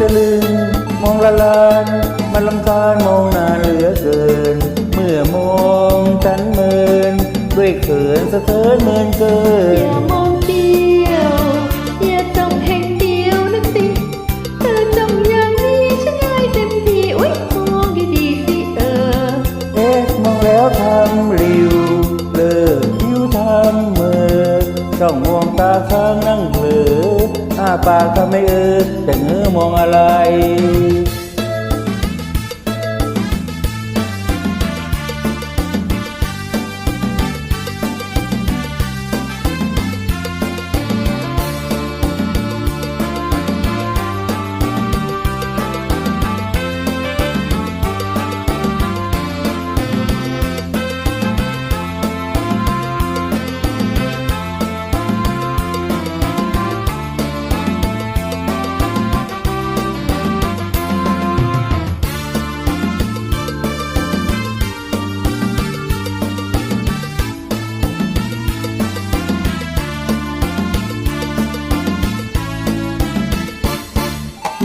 จะลืมมองละลานมันลำคาญมองนานเหลือเกิน เมื่อมองฉันเมินด้วยเขินสะเทินเมินเกินอย่ามองเดียวอย่าจ้องแหงเดียวนะสิเธอจ้องอย่างนี้ฉันอายเต็มทีโอ๊ยมองดีๆสิเออ เอ๊ะมองแล้วทำริวเลิกคิ้วทำเมื่อจ้องมองตาข้างนั่งเหลือ อ้าปากทำไม่เออแต่เงื้อมองอะไร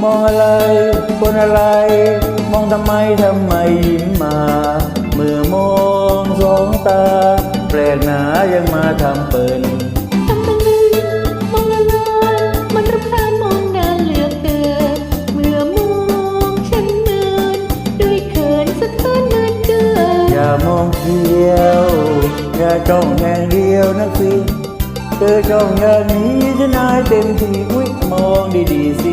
มองอะไรคนอะไร มองทำไมทำไมยิ้มมา เมื่อมองสองตา แปลกหนายังมาทำเปินทำเป็นลืมมองละลายมันรำคาญมองนานเหลือเกินเมื่อมองฉันเมินด้วยเขินสะท้อนเหมือนเกินอย่ามองเที่ยวอย่าจ้องแห่งเดียวนักสิเธอจ้องอย่างนี้จะนายเต็มที่อุ้ยมองดีๆสิ